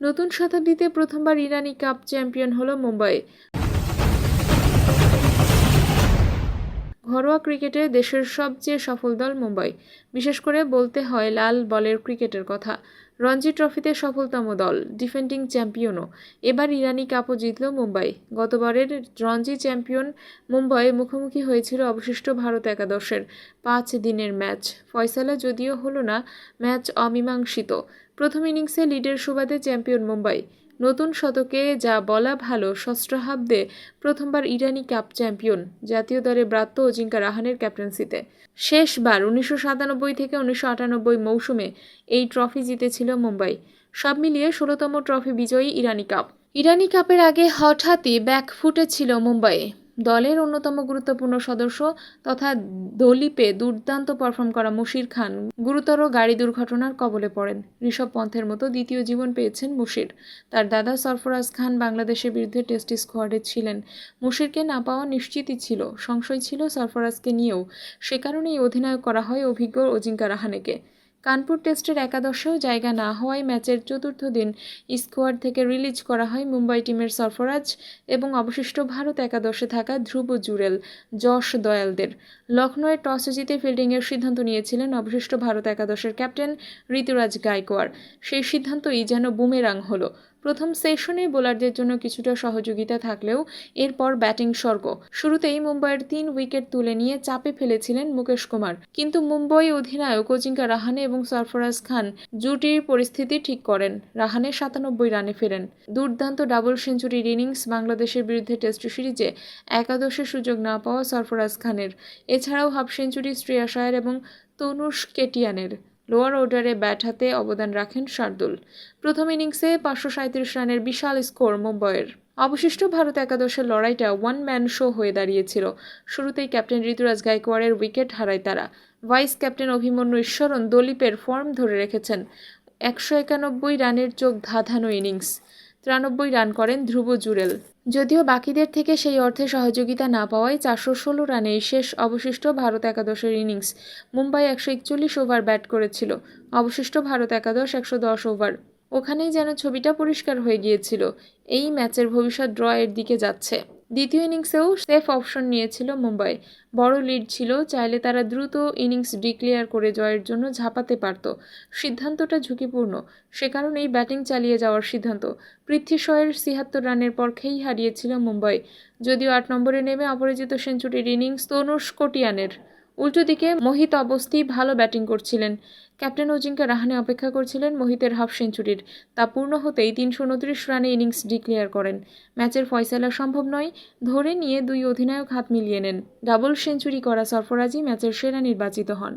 নতুন শতাব্দীতে প্রথমবার ইরানি কাপ চ্যাম্পিয়ন হলো মুম্বাই। ঘরোয়া ক্রিকেটে দেশের সবচেয়ে সফল দল মুম্বাই। বিশেষ করে বলতে হয় লাল বলের ক্রিকেটের কথা। রঞ্জি ট্রফিতে সফলতম দল, ডিফেন্ডিং চ্যাম্পিয়নও। এবার ইরানি কাপও জিতল মুম্বাই। গতবারের রঞ্জি চ্যাম্পিয়ন মুম্বাই মুখোমুখি হয়েছিল অবশিষ্ট ভারত একাদশের পাঁচ দিনের ম্যাচ। ফয়সালা যদিও হলো না, ম্যাচ অমীমাংসিত। প্রথম ইনিংসে লিডের সুবাদে চ্যাম্পিয়ন মুম্বাই। নতুন শতকে যা বলা ভালো সস্ত্রাহাব্দে প্রথমবার ইরানি কাপ চ্যাম্পিয়ন, জাতীয় দলে ব্রাত্য অজিঙ্কা রাহানের ক্যাপ্টেন্সিতে। শেষবার উনিশশো সাতানব্বই থেকে উনিশশো আটানব্বই মৌসুমে এই ট্রফি জিতেছিল মুম্বাই। সব মিলিয়ে ষোলোতম ট্রফি বিজয়ী ইরানি কাপ। ইরানি কাপের আগে হঠাৎই ব্যাকফুটে ছিল মুম্বাই। দলের অন্যতম গুরুত্বপূর্ণ সদস্য তথা দলিপে দুর্দান্ত পারফর্ম করা মুশির খান গুরুতর গাড়ি দুর্ঘটনার কবলে পড়েন। ঋষভ পন্থের মতো দ্বিতীয় জীবন পেয়েছেন মুশির। তার দাদা সরফরাজ খান বাংলাদেশের বিরুদ্ধে টেস্ট স্কোয়াডে ছিলেন। মুশিরকে না পাওয়া নিশ্চিতই ছিল, সংশয় ছিল সরফরাজকে নিয়েও। সে কারণেই অধিনায়ক করা হয় অভিজ্ঞ অজিঙ্কা রাহানেকে। কানপুর টেস্টের একাদশেও জায়গা না হওয়ায় ম্যাচের চতুর্থ দিন স্কোয়াড থেকে রিলিজ করা হয় মুম্বাই টিমের সরফরাজ এবং অবশিষ্ট ভারত একাদশে থাকা ধ্রুব জুরেল, যশ দয়ালদের। লখনৌয়ে টস জিতে ফিল্ডিংয়ের সিদ্ধান্ত নিয়েছিলেন অবশিষ্ট ভারত একাদশের ক্যাপ্টেন ঋতুরাজ গায়কোয়াড় সেই সিদ্ধান্তই যেন বুমেরাং হলো। প্রথম সেশনে বোলারদের জন্য কিছুটা সহযোগিতা থাকলেও এরপর ব্যাটিং স্বর্গ। শুরুতেই মুম্বাইয়ের তিন উইকেট তুলে নিয়ে চাপে ফেলেছিলেন মুকেশ কুমার। কিন্তু মুম্বাই অধিনায়ক অজিঙ্কা রাহানে এবং সরফরাজ খান জুটির পরিস্থিতি ঠিক করেন। রাহানে সাতানব্বই রানে ফেরেন। দুর্দান্ত ডাবল সেঞ্চুরির ইনিংস বাংলাদেশের বিরুদ্ধে টেস্ট সিরিজে একাদশে সুযোগ না পাওয়া সরফরাজ খানের। এছাড়াও হাফ সেঞ্চুরি শ্রেয়া শায়ের এবং তনুষ কেটিয়ানের। লোয়ার অর্ডারে ব্যাট হাতে অবদান রাখেন শার্দুল। প্রথম ইনিংসে পাঁচশো সাঁত্রিশ রানের বিশাল স্কোর মুম্বইয়ের। অবশিষ্ট ভারত একাদশের লড়াইটা ওয়ান ম্যান শো হয়ে দাঁড়িয়েছিল। শুরুতেই ক্যাপ্টেন ঋতুরাজ গায়কোয়াড়ের উইকেট হারায় তারা। ভাইস ক্যাপ্টেন অভিমন্যু ঈশ্বরন দলিপের ফর্ম ধরে রেখেছেন। একশো একানব্বই রানের চোখ ধাঁধানো ইনিংস। তিরানব্বই রান করেন ধ্রুব জুরেল। যদিও বাকিদের থেকে সেই অর্থে সহযোগিতা না পাওয়ায় চারশো ষোলো রানেই শেষ অবশিষ্ট ভারত একাদশের ইনিংস। মুম্বাই একশো একচল্লিশ ওভার ব্যাট করেছিল, অবশিষ্ট ভারত একাদশ একশো দশ ওভার। ওখানেই যেন ছবিটা পরিষ্কার হয়ে গিয়েছিল। এই ম্যাচের ভবিষ্যৎ ড্র এর দিকে যাচ্ছে। দ্বিতীয় ইনিংসেও সেফ অপশন নিয়েছিল মুম্বাই। বড় লিড ছিল, চাইলে তারা দ্রুত ইনিংস ডিক্লেয়ার করে জয়ের জন্য ঝাঁপাতে পারত। সিদ্ধান্তটা ঝুঁকিপূর্ণ। সে কারণেই ব্যাটিং চালিয়ে যাওয়ার সিদ্ধান্ত। পৃথ্বী শয়ের ছিয়াত্তর রানের পর খেই হারিয়েছিল মুম্বাই। যদিও আট নম্বরে নেমে অপরাজিত সেঞ্চুরির ইনিংস তনুষ কোটিয়ানের। উল্টো দিকে মোহিত অবস্থি ভালো ব্যাটিং করছিলেন। ক্যাপ্টেন অজিঙ্কা রাহানে অপেক্ষা করছিলেন মোহিতের হাফ সেঞ্চুরির। তা পূর্ণ হতেই তিনশো উনত্রিশ রানে ইনিংস ডিক্লেয়ার করেন। ম্যাচের ফয়সালা সম্ভব নয়, ধরে নিয়ে দুই অধিনায়ক হাত মিলিয়ে নেন। ডাবল সেঞ্চুরি করা সরফরাজি ম্যাচের সেরা নির্বাচিত হন।